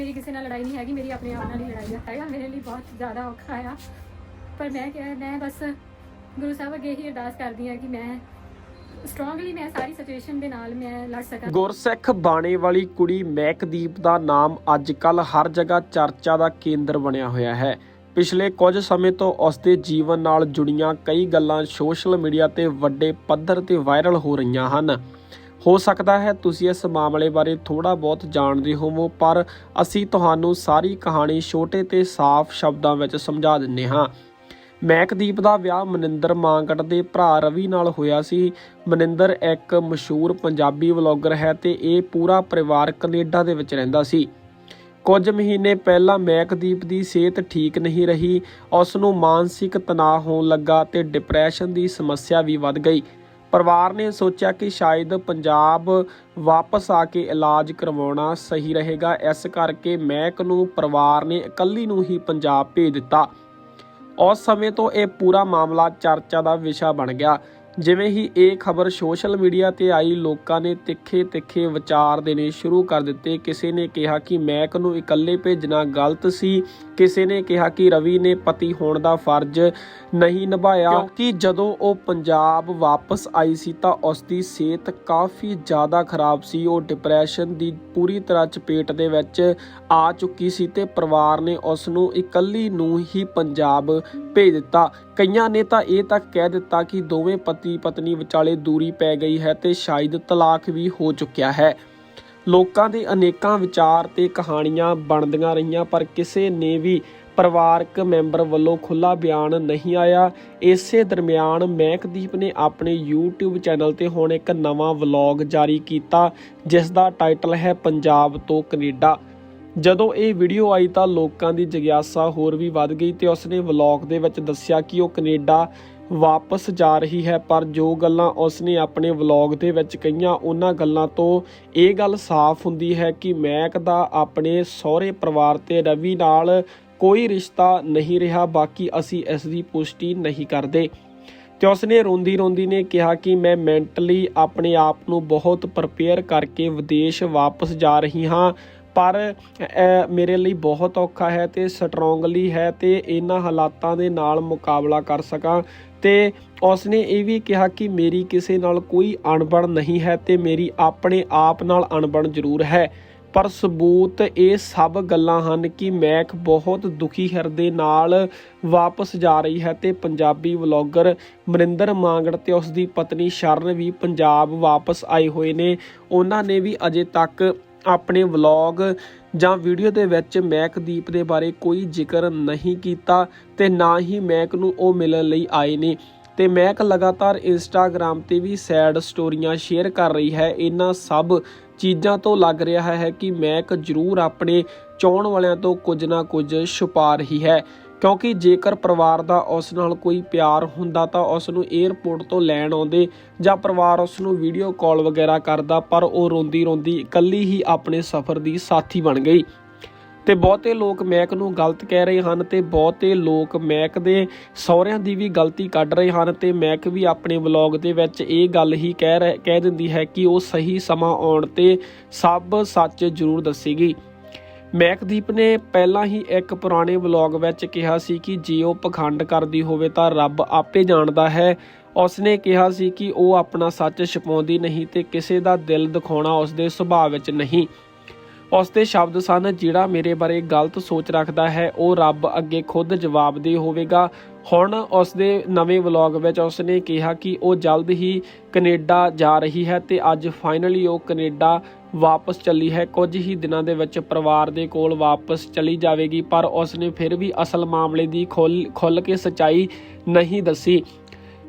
ਮੇਰੀ ਕਿਸੇ ਨਾਲ ਲੜਾਈ ਨਹੀਂ ਹੈਗੀ, ਮੇਰੀ ਆਪਣੇ ਆਪ ਨਾਲ ਹੀ ਲੜਾਈ ਆ ਹੈਗਾ ਮੇਰੇ ਲਈ ਬਹੁਤ ਜ਼ਿਆਦਾ ਔਖਾ ਆ। ਪਰ ਮੈਂ ਕਿਹਾ, ਮੈਂ ਬਸ ਗੁਰੂ ਸਾਹਿਬ ਅੱਗੇ ਹੀ ਅਰਦਾਸ ਕਰਦੀ ਆ ਕਿ ਮੈਂ ਸਟਰੋਂਗਲੀ ਮੈਂ ਸਾਰੀ ਸਿਚੁਏਸ਼ਨ ਦੇ ਨਾਲ ਮੈਂ ਲੜ ਸਕਾਂ। ਗੁਰਸਿੱਖ ਬਾਣੇ ਵਾਲੀ ਕੁੜੀ ਮਹਿਕਦੀਪ ਦਾ ਨਾਮ ਅੱਜ-ਕੱਲ ਹਰ ਜਗ੍ਹਾ ਚਰਚਾ ਦਾ ਕੇਂਦਰ ਬਣਿਆ ਹੋਇਆ ਹੈ। ਪਿਛਲੇ ਕੁਝ ਸਮੇਂ ਤੋਂ ਉਸ ਦੇ ਜੀਵਨ ਨਾਲ ਜੁੜੀਆਂ ਕਈ ਗੱਲਾਂ ਸੋਸ਼ਲ ਮੀਡੀਆ ਤੇ ਵੱਡੇ ਪੱਧਰ ਤੇ ਵਾਇਰਲ ਹੋ ਰਹੀਆਂ ਹਨ। ਹੋ ਸਕਦਾ ਹੈ ਤੁਸੀਂ ਇਸ ਮਾਮਲੇ ਬਾਰੇ ਥੋੜਾ ਬਹੁਤ ਜਾਣਦੇ ਹੋਵੋ, ਪਰ ਅਸੀਂ ਤੁਹਾਨੂੰ ਸਾਰੀ ਕਹਾਣੀ ਛੋਟੇ ਤੇ ਸਾਫ਼ ਸ਼ਬਦਾਂ ਵਿੱਚ ਸਮਝਾ ਦਿੰਨੇ ਹਾਂ। ਮਹਿਕਦੀਪ ਦਾ ਵਿਆਹ ਮਨਿੰਦਰ ਮਾਂਗੜ ਦੇ ਭਰਾ ਰਵੀ ਨਾਲ ਹੋਇਆ ਸੀ। ਮਨਿੰਦਰ ਇੱਕ ਮਸ਼ਹੂਰ ਪੰਜਾਬੀ ਵਲੌਗਰ ਹੈ ਤੇ ਇਹ ਪੂਰਾ ਪਰਿਵਾਰ ਕੈਨੇਡਾ ਦੇ ਵਿੱਚ ਰਹਿੰਦਾ ਸੀ। ਕੁਝ ਮਹੀਨੇ ਪਹਿਲਾਂ ਮਹਿਕਦੀਪ ਦੀ ਸਿਹਤ ਠੀਕ ਨਹੀਂ ਰਹੀ ਉਸ ਨੂੰ ਮਾਨਸਿਕ ਤਣਾਅ ਹੋਣ ਲੱਗਾ ਤੇ ਡਿਪਰੈਸ਼ਨ ਦੀ ਸਮੱਸਿਆ ਵੀ ਵੱਧ ਗਈ। ਪਰਿਵਾਰ ਨੇ ਸੋਚਿਆ ਕਿ ਸ਼ਾਇਦ ਪੰਜਾਬ ਵਾਪਸ ਆ ਕੇ ਇਲਾਜ ਕਰਵਾਉਣਾ ਸਹੀ ਰਹੇਗਾ। ਇਸ ਕਰਕੇ ਮਹਿਕ ਨੂੰ ਪਰਿਵਾਰ ਨੇ ਇਕੱਲੀ ਨੂੰ ਹੀ ਪੰਜਾਬ ਭੇਜ ਦਿੱਤਾ। ਉਸ ਸਮੇਂ ਤੋਂ ਇਹ ਪੂਰਾ ਮਾਮਲਾ ਚਰਚਾ ਦਾ ਵਿਸ਼ਾ ਬਣ ਗਿਆ। ਜਿਵੇਂ ਹੀ ਇਹ ਖਬਰ ਸੋਸ਼ਲ ਮੀਡੀਆ ਤੇ ਆਈ, ਲੋਕਾਂ ਨੇ ਤਿੱਖੇ ਤਿੱਖੇ ਵਿਚਾਰ ਦੇਣੇ ਸ਼ੁਰੂ ਕਰ ਦਿੱਤੇ। ਕਿਸੇ ਨੇ ਕਿਹਾ ਕਿ ਮੈਕ ਨੂੰ ਇਕੱਲੇ ਭੇਜਣਾ ਗਲਤ ਸੀ। ਕਿਸੇ ਨੇ ਕਿਹਾ ਕਿ ਰਵੀ ਨੇ ਪਤੀ ਹੋਣ ਦਾ ਫਰਜ਼ ਨਹੀਂ ਨਿਭਾਇਆ। ਕਿ ਜਦੋਂ ਉਹ ਪੰਜਾਬ ਵਾਪਸ ਆਈ ਸੀ ਤਾਂ ਉਸ ਦੀ ਸਿਹਤ ਕਾਫੀ ਜ਼ਿਆਦਾ ਖਰਾਬ ਸੀ। ਉਹ ਡਿਪਰੈਸ਼ਨ ਦੀ ਪੂਰੀ ਤਰ੍ਹਾਂ ਚਪੇਟ ਦੇ ਵਿੱਚ ਆ ਚੁੱਕੀ ਸੀ ਤੇ ਪਰਿਵਾਰ ਨੇ ਉਸ ਨੂੰ ਇਕੱਲੀ ਨੂੰ ਹੀ ਪੰਜਾਬ ਭੇਜ ਦਿੱਤਾ। ਕਈਆਂ ਨੇ ਤਾਂ ਇਹ ਤੱਕ ਕਹਿ ਦਿੱਤਾ ਕਿ ਦੋਵੇਂ ਪਤੀ ਪਤਨੀ ਵਿਚਾਲੇ ਦੂਰੀ ਪੈ ਗਈ ਹੈ ਤੇ ਸ਼ਾਇਦ ਤਲਾਕ ਵੀ ਹੋ ਚੁੱਕਿਆ ਹੈ। ਲੋਕਾਂ ਦੇ ਅਨੇਕਾਂ ਵਿਚਾਰ ਤੇ ਕਹਾਣੀਆਂ ਬਣਦੀਆਂ ਰਹੀਆਂ, ਪਰ ਕਿਸੇ ਨੇ ਵੀ ਪਰਿਵਾਰਕ ਮੈਂਬਰ ਵੱਲੋਂ ਖੁੱਲਾ ਬਿਆਨ ਨਹੀਂ ਆਇਆ। ਇਸੇ ਦਰਮਿਆਨ ਮਹਿਕਦੀਪ ਨੇ ਆਪਣੇ YouTube ਚੈਨਲ ਤੇ ਹੁਣ ਇੱਕ ਨਵਾਂ ਵਲੌਗ ਜਾਰੀ ਕੀਤਾ, ਜਿਸ ਦਾ ਟਾਈਟਲ ਹੈ, ਪੰਜਾਬ ਤੋਂ ਕੈਨੇਡਾ। ਜਦੋਂ ਇਹ ਵੀਡੀਓ ਆਈ ਤਾਂ ਲੋਕਾਂ ਦੀ ਜਿਗਿਆਸਾ ਹੋਰ ਵੀ ਵੱਧ ਗਈ ਤੇ ਉਸਨੇ ਵਲੌਗ ਦੇ ਵਿੱਚ ਦੱਸਿਆ ਕਿ ਉਹ ਕੈਨੇਡਾ ਵਾਪਸ ਜਾ ਰਹੀ ਹੈ, ਪਰ ਜੋ ਗੱਲਾਂ ਉਸਨੇ ਆਪਣੇ ਵਲੌਗ ਦੇ ਵਿੱਚ ਕਹੀਆਂ, ਉਹਨਾਂ ਗੱਲਾਂ ਤੋਂ ਇਹ ਗੱਲ ਸਾਫ਼ ਹੁੰਦੀ ਹੈ ਕਿ ਮੈਕ ਦਾ ਆਪਣੇ ਸਹੁਰੇ ਪਰਿਵਾਰ ਤੇ ਰਵੀ ਨਾਲ ਕੋਈ ਰਿਸ਼ਤਾ ਨਹੀਂ ਰਿਹਾ, ਬਾਕੀ ਅਸੀਂ ਇਸ ਦੀ ਪੁਸ਼ਟੀ ਨਹੀਂ ਕਰਦੇ। ਤੇ ਉਸਨੇ ਰੋਂਦੀ ਰੋਂਦੀ ਨੇ ਕਿਹਾ ਕਿ ਮੈਂ ਮੈਂਟਲੀ ਆਪਣੇ ਆਪ ਨੂੰ ਬਹੁਤ ਪ੍ਰਪੇਅਰ ਕਰਕੇ ਵਿਦੇਸ਼ ਵਾਪਸ ਜਾ ਰਹੀ ਹਾਂ ਪਰ ਮੇਰੇ ਲਈ ਬਹੁਤ ਔਖਾ ਹੈ ਤੇ ਸਟਰੋਂਗਲੀ ਹੈ ਤੇ ਇਹਨਾਂ ਹਾਲਾਤਾਂ ਦੇ ਨਾਲ ਮੁਕਾਬਲਾ ਕਰ ਸਕਾਂ। ਤੇ ਉਸਨੇ ਇਹ ਵੀ ਕਿਹਾ ਕਿ ਮੇਰੀ ਕਿਸੇ ਨਾਲ ਕੋਈ ਅਣਬਣ ਨਹੀਂ ਹੈ ਤੇ ਮੇਰੀ ਆਪਣੇ ਆਪ ਨਾਲ ਅਣਬਣ ਜ਼ਰੂਰ ਹੈ। ਪਰ ਸਬੂਤ ਇਹ ਸਭ ਗੱਲਾਂ ਹਨ ਕਿ ਮੈਕ ਬਹੁਤ ਦੁਖੀ ਹਿਰਦੇ ਨਾਲ ਵਾਪਸ ਜਾ ਰਹੀ ਹੈ ਤੇ ਪੰਜਾਬੀ ਵਲੌਗਰ ਮਨਿੰਦਰ ਮਾਂਗੜ ਤੇ ਉਸ ਦੀ ਪਤਨੀ ਸ਼ਰਨ ਵੀ ਪੰਜਾਬ ਵਾਪਸ ਆਏ ਹੋਏ ਨੇ। ਉਹਨਾਂ ਨੇ ਵੀ ਅਜੇ ਤੱਕ ਆਪਣੇ ਵਲੌਗ ਜਾਂ ਵੀਡੀਓ ਦੇ ਵਿੱਚ ਮੈਕਦੀਪ ਦੇ ਬਾਰੇ ਕੋਈ ਜ਼ਿਕਰ ਨਹੀਂ ਕੀਤਾ ਤੇ ਨਾ ਹੀ ਮੈਕ ਨੂੰ ਉਹ ਮਿਲਣ ਲਈ ਆਏ ਨੇ। ਤੇ ਮੈਕ ਲਗਾਤਾਰ ਇੰਸਟਾਗ੍ਰam ਤੇ ਵੀ ਸੈਡ ਸਟੋਰੀਆਂ ਸ਼ੇਅਰ ਕਰ ਰਹੀ ਹੈ। ਇਹਨਾਂ ਸਭ ਚੀਜ਼ਾਂ ਤੋਂ ਲੱਗ ਰਿਹਾ ਹੈ ਕਿ ਮੈਕ ਜ਼ਰੂਰ ਆਪਣੇ ਚਾਹਣ ਵਾਲਿਆਂ ਤੋਂ ਕੁਝ ਨਾ ਕੁਝ ਛੁਪਾ ਰਹੀ ਹੈ। ਕਿਉਂਕਿ ਜੇਕਰ ਪਰਿਵਾਰ ਦਾ ਉਸ ਨਾਲ ਕੋਈ ਪਿਆਰ ਹੁੰਦਾ ਤਾਂ ਉਸ ਨੂੰ 에ਅਰਪੋਰਟ ਤੋਂ ਲੈਣ ਆਉਂਦੇ ਜਾਂ ਪਰਿਵਾਰ ਉਸ ਨੂੰ ਵੀਡੀਓ ਕਾਲ ਵਗੈਰਾ ਕਰਦਾ, ਪਰ ਉਹ ਰੋਂਦੀ ਰੋਂਦੀ ਇਕੱਲੀ ਹੀ ਆਪਣੇ ਸਫ਼ਰ ਦੀ ਸਾਥੀ ਬਣ ਗਈ। ਤੇ ਬਹੁਤੇ ਲੋਕ ਮੈਕ ਨੂੰ ਗਲਤ ਕਹਿ ਰਹੇ ਹਨ ਤੇ ਬਹੁਤੇ ਲੋਕ ਮੈਕ ਦੇ ਸਹੁਰਿਆਂ ਦੀ ਵੀ ਗਲਤੀ ਕੱਢ ਰਹੇ ਹਨ ਤੇ ਮੈਕ ਵੀ ਆਪਣੇ ਵਲੌਗ ਦੇ ਵਿੱਚ ਇਹ ਗੱਲ ਹੀ ਕਹਿ ਰਹਿ- ਕਹਿ ਦਿੰਦੀ ਹੈ ਕਿ ਉਹ ਸਹੀ ਸਮਾਂ ਆਉਣ ਤੇ ਸਭ ਸੱਚ ਜ਼ਰੂਰ ਦੱਸੇਗੀ। ਮੈਕਦੀਪ ਨੇ ਪਹਿਲਾਂ ਹੀ ਇੱਕ ਪੁਰਾਣੇ ਵਲੌਗ ਵਿੱਚ ਕਿਹਾ ਸੀ ਕਿ ਜੇ ਉਹ ਪਖੰਡ ਕਰਦੀ ਹੋਵੇ ਤਾਂ ਰੱਬ ਆਪੇ ਜਾਣਦਾ ਹੈ। ਉਸਨੇ ਕਿਹਾ ਸੀ ਕਿ ਉਹ ਆਪਣਾ ਸੱਚ ਛਪਾਉਂਦੀ ਨਹੀਂ ਤੇ ਕਿਸੇ ਦਾ ਦਿਲ ਦਿਖਾਉਣਾ ਉਸਦੇ ਸੁਭਾਅ ਵਿੱਚ ਨਹੀਂ। ਉਸਦੇ ਸ਼ਬਦ ਸਨ, ਜਿਹੜਾ ਮੇਰੇ ਬਾਰੇ ਗਲਤ ਸੋਚ ਰੱਖਦਾ ਹੈ, ਉਹ ਰੱਬ ਅੱਗੇ ਖੁਦ ਜਵਾਬਦੇਹ ਹੋਵੇਗਾ। ਹੁਣ ਉਸਦੇ ਨਵੇਂ ਵਲੌਗ ਵਿੱਚ ਉਸਨੇ ਕਿਹਾ ਕਿ ਉਹ ਜਲਦ ਹੀ ਕੈਨੇਡਾ ਜਾ ਰਹੀ ਹੈ ਤੇ ਅੱਜ ਫਾਈਨਲੀ ਉਹ ਕੈਨੇਡਾ ਵਾਪਸ ਚੱਲੀ ਹੈ। ਕੁਝ ਹੀ ਦਿਨਾਂ ਦੇ ਵਿੱਚ ਪਰਿਵਾਰ ਦੇ ਕੋਲ ਵਾਪਸ ਚਲੀ ਜਾਵੇਗੀ, ਪਰ ਉਸਨੇ ਫਿਰ ਵੀ ਅਸਲ ਮਾਮਲੇ ਦੀ ਖੁੱਲ ਖੁੱਲ ਕੇ ਸਚਾਈ ਨਹੀਂ ਦੱਸੀ।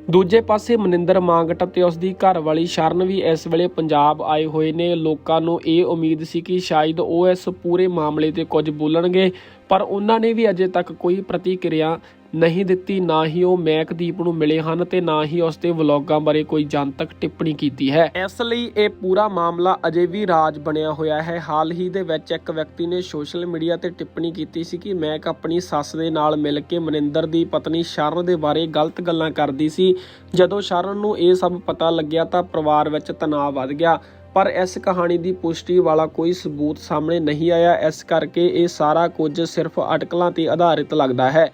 ਦੂਜੇ ਪਾਸੇ ਮਨਿੰਦਰ ਮਾਂਗਟ ਅਤੇ ਉਸ ਦੀ ਘਰਵਾਲੀ ਸ਼ਰਨ ਵੀ ਇਸ ਵੇਲੇ ਪੰਜਾਬ ਆਏ ਹੋਏ ਨੇ। ਲੋਕਾਂ ਨੂੰ ਇਹ ਉਮੀਦ ਸੀ ਕਿ ਸ਼ਾਇਦ ਉਹ ਇਸ ਪੂਰੇ ਮਾਮਲੇ ਤੇ ਕੁਝ ਬੋਲਣਗੇ, ਪਰ ਉਹਨਾਂ ਨੇ ਵੀ ਅਜੇ ਤੱਕ ਕੋਈ ਪ੍ਰਤੀਕਿਰਿਆ ਨਹੀਂ ਦਿੱਤੀ, ਨਾ ਹੀ ਉਹ ਮੈਕਦੀਪ ਨੂੰ ਮਿਲੇ ਹਨ ਤੇ ਨਾ ਹੀ ਉਸ ਦੇ ਵਲੌਗਾਂ ਬਾਰੇ ਕੋਈ ਜਨਤਕ ਟਿੱਪਣੀ ਕੀਤੀ ਹੈ। ਇਸ ਲਈ ਇਹ ਪੂਰਾ ਮਾਮਲਾ ਅਜੇ ਵੀ ਰਾਜ ਬਣਿਆ ਹੋਇਆ ਹੈ। ਹਾਲ ਹੀ ਦੇ ਵਿੱਚ ਇੱਕ ਵਿਅਕਤੀ ਨੇ ਸੋਸ਼ਲ ਮੀਡੀਆ ਤੇ ਟਿੱਪਣੀ ਕੀਤੀ ਸੀ ਕਿ ਮੈਕ ਆਪਣੀ ਸੱਸ ਦੇ ਨਾਲ ਮਿਲ ਕੇ ਮਨਿੰਦਰ ਦੀ ਪਤਨੀ ਸ਼ਰਨ ਦੇ ਬਾਰੇ ਗਲਤ ਗੱਲਾਂ ਕਰਦੀ ਸੀ। ਜਦੋਂ ਸ਼ਰਨ ਨੂੰ ਇਹ ਸਭ ਪਤਾ ਲੱਗਿਆ ਤਾਂ ਪਰਿਵਾਰ ਵਿੱਚ ਤਣਾਅ ਵੱਧ ਗਿਆ। ਪਰ ਇਸ ਕਹਾਣੀ ਦੀ ਪੁਸ਼ਟੀ ਵਾਲਾ ਕੋਈ ਸਬੂਤ ਸਾਹਮਣੇ ਨਹੀਂ ਆਇਆ। ਇਸ ਕਰਕੇ ਇਹ ਸਾਰਾ ਕੁਝ ਸਿਰਫ ਅਟਕਲਾਂ ਤੇ ਆਧਾਰਿਤ ਲੱਗਦਾ ਹੈ।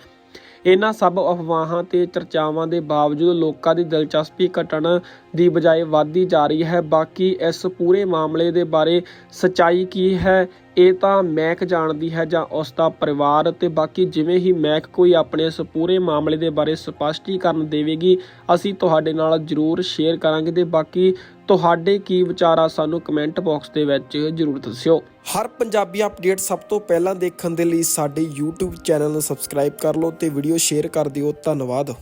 ਇਹਨਾਂ ਸਭ ਅਫਵਾਹਾਂ ਤੇ ਚਰਚਾਵਾਂ ਦੇ ਬਾਵਜੂਦ ਲੋਕਾਂ ਦੀ ਦਿਲਚਸਪੀ ਘਟਣ ਦੀ ਬਜਾਏ ਵੱਧਦੀ ਜਾ ਰਹੀ ਹੈ। ਬਾਕੀ ਇਸ ਪੂਰੇ ਮਾਮਲੇ ਦੇ ਬਾਰੇ ਸਚਾਈ ਕੀ ਹੈ, ਇਹ ਤਾਂ ਮੈਕ ਜਾਣਦੀ ਹੈ ਜਾਂ ਉਸ ਦਾ ਪਰਿਵਾਰ ਤੇ ਬਾਕੀ ਜਿਵੇਂ ਹੀ ਮੈਕ ਕੋਈ ਆਪਣੇ ਇਸ ਪੂਰੇ ਮਾਮਲੇ ਦੇ ਬਾਰੇ ਸਪਸ਼ਟੀਕਰਨ ਦੇਵੇਗੀ, ਅਸੀਂ ਤੁਹਾਡੇ ਨਾਲ ਜਰੂਰ ਸ਼ੇਅਰ ਕਰਾਂਗੇ ਤੇ ਬਾਕੀ ਤੁਹਾਡੇ ਕੀ ਵਿਚਾਰ ਆ ਸਾਨੂੰ ਕਮੈਂਟ ਬਾਕਸ ਦੇ ਵਿੱਚ ਜਰੂਰ ਦੱਸਿਓ। ਹਰ ਪੰਜਾਬੀ ਅਪਡੇਟ ਸਭ ਤੋਂ ਪਹਿਲਾਂ ਦੇਖਣ ਦੇ ਲਈ ਸਾਡੇ YouTube ਚੈਨਲ ਨੂੰ ਸਬਸਕ੍ਰਾਈਬ ਕਰ ਲਓ ਤੇ ਵੀਡੀਓ ਸ਼ੇਅਰ ਕਰ ਦਿਓ। ਧੰਨਵਾਦ।